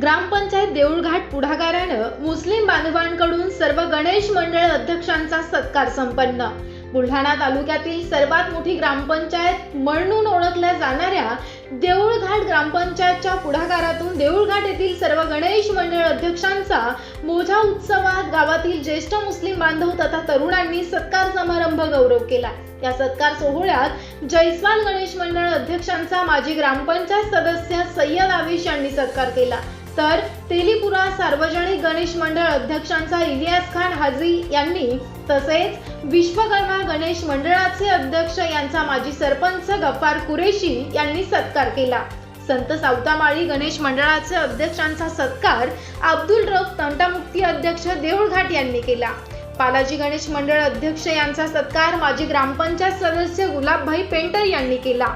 ग्रामपंचायत देऊळघाट पुढाकारानं मुस्लिम बांधवांकडून सर्व गणेश मंडळ अध्यक्षांचा सत्कार संपन्न. बुलढाणा तालुक्यातील सर्वात मोठी ग्रामपंचायत म्हणून ओळखल्या जाणाऱ्या देऊळघाट ग्रामपंचायतच्या पुढाकारातून देऊळघाट येथील सर्व गणेश मंडळ अध्यक्षांचा मोठा उत्सवात गावातील ज्येष्ठ मुस्लिम बांधव तथा तरुणांनी सत्कार समारंभ गौरव केला. या सत्कार सोहळ्यात जैस्वाल गणेश मंडळ अध्यक्षांचा माजी ग्रामपंचायत सदस्य सय्यद आविश यांनी सत्कार केला. तर तेलीपुरा सार्वजनिक गणेश मंडळ अध्यक्षांचा इलियास खान हाजी यांनी तसेच विश्वकर्मा गणेश मंडळाचे अध्यक्ष यांचा माजी सरपंच गफ्फार कुरेशी यांनी सत्कार केला. संत सावतामाळी गणेश मंडळाचे अध्यक्षांचा सत्कार अब्दुल रफ तंटामुक्ती अध्यक्ष देऊळघाट यांनी केला. बालाजी गणेश मंडळ अध्यक्ष यांचा सत्कार माजी ग्रामपंचायत सदस्य गुलाबभाई पेंटर यांनी केला.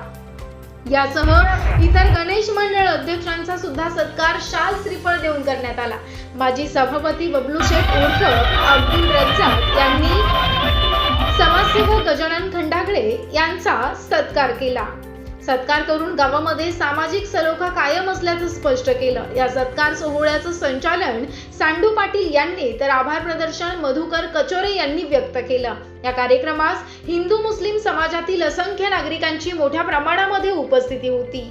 यासह इतर गणेश मंडळ अध्यक्षांचा सुद्धा सत्कार शाल श्रीफळ देऊन करण्यात आला. माजी सभापती बबलू शेठ उर्फ अब्दुल रज्जाक यांनी समाजसेवक गजानन खंडागळे यांचा सत्कार केला. सत्कार करून गावामध्ये सामाजिक सलोखा कायम असल्याचं स्पष्ट केलं. या सत्कार सोहळ्याचं संचालन सांडू पाटील यांनी तर आभार प्रदर्शन मधुकर कचोरे यांनी व्यक्त केलं. या कार्यक्रमास हिंदू मुस्लिम समाजातील असंख्य नागरिकांची मोठ्या प्रमाणामध्ये उपस्थिती होती.